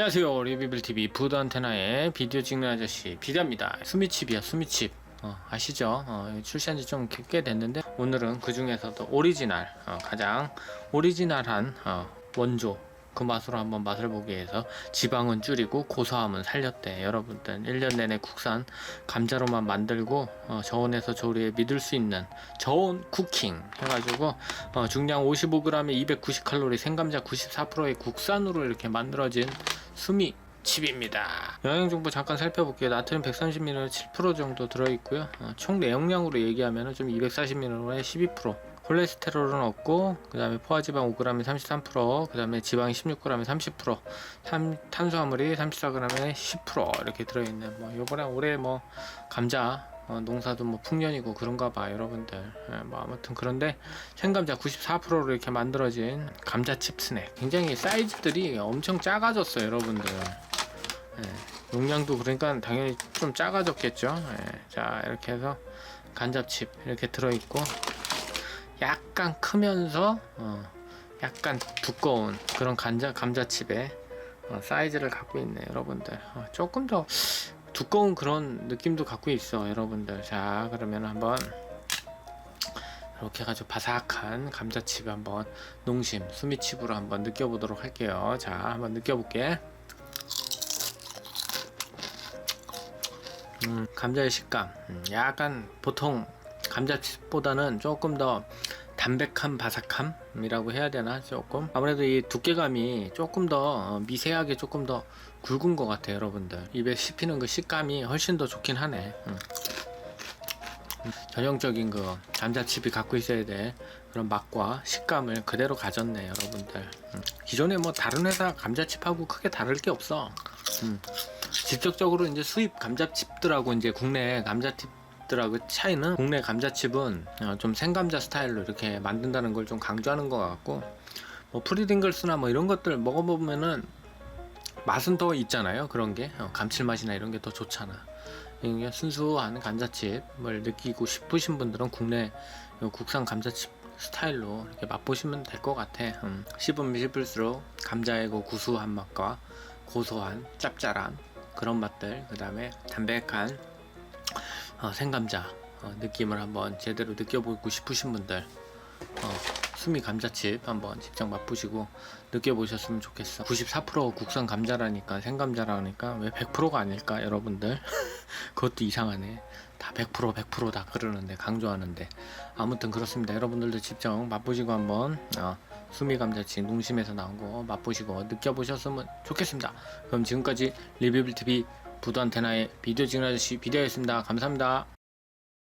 안녕하세요. 리뷰빌TV 부드 안테나의 비디오 찍는 아저씨 비디입니다. 수미칩이야 수미칩. 어, 아시죠? 어, 출시한 지 좀 꽤 됐는데 오늘은 그 중에서도 오리지널 어, 가장 오리지널한 어, 원조. 그 맛으로 한번 맛을 보기 위해서 지방은 줄이고 고소함은 살렸대. 여러분들 1년 내내 국산 감자로만 만들고 어, 저온에서 조리에 믿을 수 있는 저온 쿠킹 해가지고 어, 중량 55g에 290칼로리 생감자 94%의 국산으로 이렇게 만들어진 수미 칩입니다. 영양 정보 잠깐 살펴볼게요. 나트륨 130ml 7% 정도 들어있고요. 어, 총 내용량으로 얘기하면 좀 240ml에 12%. 콜레스테롤은 없고 그 다음에 포화지방 5g에 33%그 다음에 지방이 16g에 30% 탄, 탄수화물이 34g에 10% 이렇게 들어있는 뭐 요번에 올해 뭐 감자 어, 농사도 뭐 풍년이고 그런가 봐 여러분들. 예, 뭐 아무튼 그런데 생감자 94%로 이렇게 만들어진 감자칩 스낵 굉장히 사이즈들이 엄청 작아졌어요 여러분들. 예, 용량도 그러니까 당연히 좀 작아졌겠죠? 예, 자 이렇게 해서 간잡칩 이렇게 들어있고 약간 크면서 어, 약간 두꺼운 그런 감자 감자칩의 어, 사이즈를 갖고 있네 여러분들. 어, 조금 더 두꺼운 그런 느낌도 갖고 있어 여러분들. 자 그러면 한번 이렇게 해가지고 바삭한 감자칩 한번 농심 수미칩으로 한번 느껴보도록 할게요. 자 한번 느껴볼게. 음, 감자의 식감. 음, 약간 보통 감자칩보다는 조금 더 담백한 바삭함이라고 해야 되나 조금 아무래도 이 두께감이 조금 더 어, 미세하게 조금 더 굵은 것 같아요 여러분들 입에 씹히는 그 식감이 훨씬 더 좋긴 하네 음. 음, 전형적인 그 감자칩이 갖고 있어야 될 그런 맛과 식감을 그대로 가졌네 여러분들 음. 기존에 뭐 다른 회사 감자칩하고 크게 다를 게 없어 음. 직접적으로 이제 수입 감자칩들하고 이제 국내 감자칩 들하고 차이는 국내 감자칩은 어, 좀 생감자 스타일로 이렇게 만든다는 걸 좀 강조하는 것 같고 뭐 프리딩글스나 뭐 이런 것들 먹어보면은 맛은 더 있잖아요 그런 게. 어, 감칠맛이나 이런 게 더 좋잖아. 순수한 감자칩을 느끼고 싶으신 분들은 국내 요 국산 감자칩 스타일로 이렇게 맛보시면 될 것 같아. 음, 씹으면 씹을수록 감자의 그 구수한 맛과 고소한 짭짤한 그런 맛들 그 다음에 담백한 어, 생감자 어, 느낌을 한번 제대로 느껴보고 싶으신 분들 어, 수미 감자칩 한번 직접 맛보시고 느껴보셨으면 좋겠어. 94% 국산 감자라니까 생감자라니까 왜 100%가 아닐까 여러분들? 그것도 이상하네. 다 100% 100%다 그러는데 강조하는데. 아무튼 그렇습니다. 여러분들도 직접 맛보시고 한번 어, 수미 감자칩 농심에서 나온 거 맛보시고 느껴보셨으면 좋겠습니다. 그럼 지금까지 리뷰빌TV 부도 안테나의 비디오 찍는 아저씨 비디오였습니다. 감사합니다